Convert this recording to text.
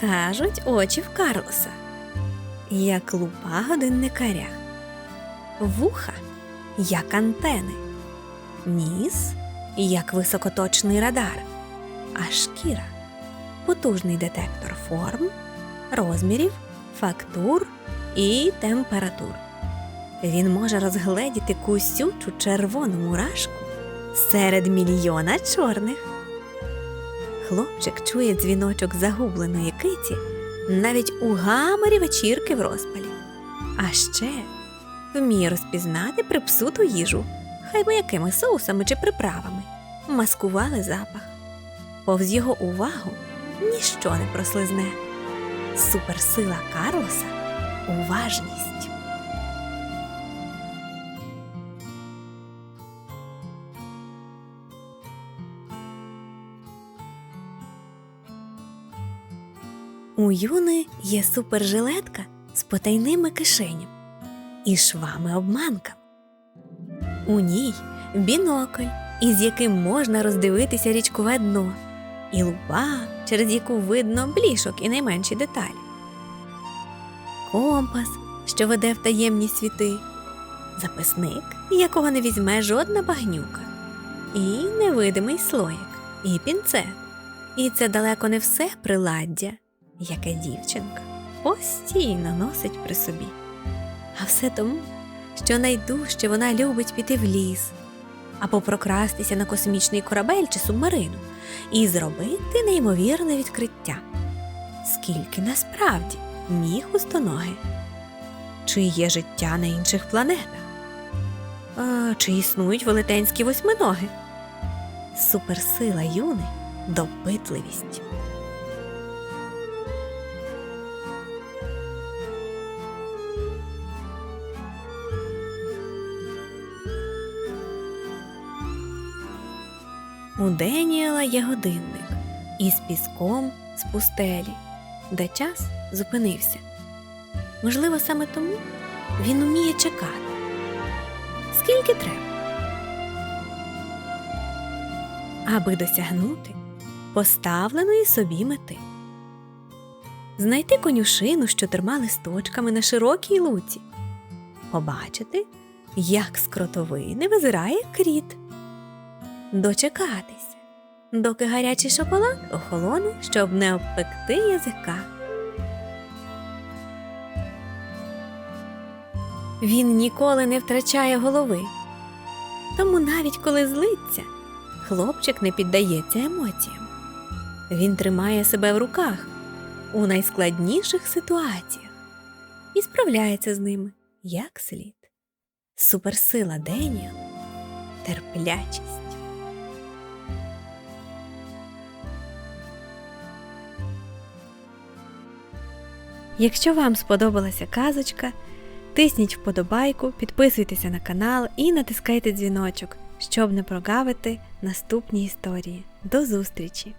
Кажуть очі в Карлоса, як лупа годинникаря, вуха, як антени, ніс, як високоточний радар, а шкіра. Потужний детектор форм, розмірів, фактур і температур. Він може розгледіти кусючу червону мурашку серед мільйона чорних. Хлопчик чує дзвіночок загубленої киті навіть у гаморі вечірки в розпалі. А ще вміє розпізнати припсуту їжу, хай би якими соусами чи приправами маскували запах. Повз його увагу ніщо не прослизне. Суперсила Карлоса уважність. У Юни є супержилетка з потайними кишенями і швами обманка. У ній бінокль, із яким можна роздивитися річкове дно, і лупа, через яку видно блішок і найменші деталі. Компас, що веде в таємні світи, записник, якого не візьме жодна багнюка, і невидимий слоїк, і пінцет. І це далеко не все приладдя, яке дівчинка постійно носить при собі. А все тому, що найдужче вона любить піти в ліс або прокрастися на космічний корабель чи субмарину і зробити неймовірне відкриття. Скільки насправді ніг у стоноги? Чи є життя на інших планетах? А, чи існують велетенські восьминоги? Суперсила юни допитливість. У Деніела є годинник із піском з пустелі, де час зупинився. Можливо, саме тому він уміє чекати. Скільки треба? Аби досягнути поставленої собі мети. Знайти конюшину з чотирма листочками на широкій луці. Побачити, як з кротовини визирає кріт дочекатися, доки гарячий шоколад охолоне, щоб не обпекти язика. Він ніколи не втрачає голови. Тому навіть коли злиться, хлопчик не піддається емоціям. Він тримає себе в руках у найскладніших ситуаціях і справляється з ними як слід. Суперсила Деніел – терплячість. Якщо вам сподобалася казочка, тисніть вподобайку, підписуйтеся на канал і натискайте дзвіночок, щоб не прогавити наступні історії. До зустрічі!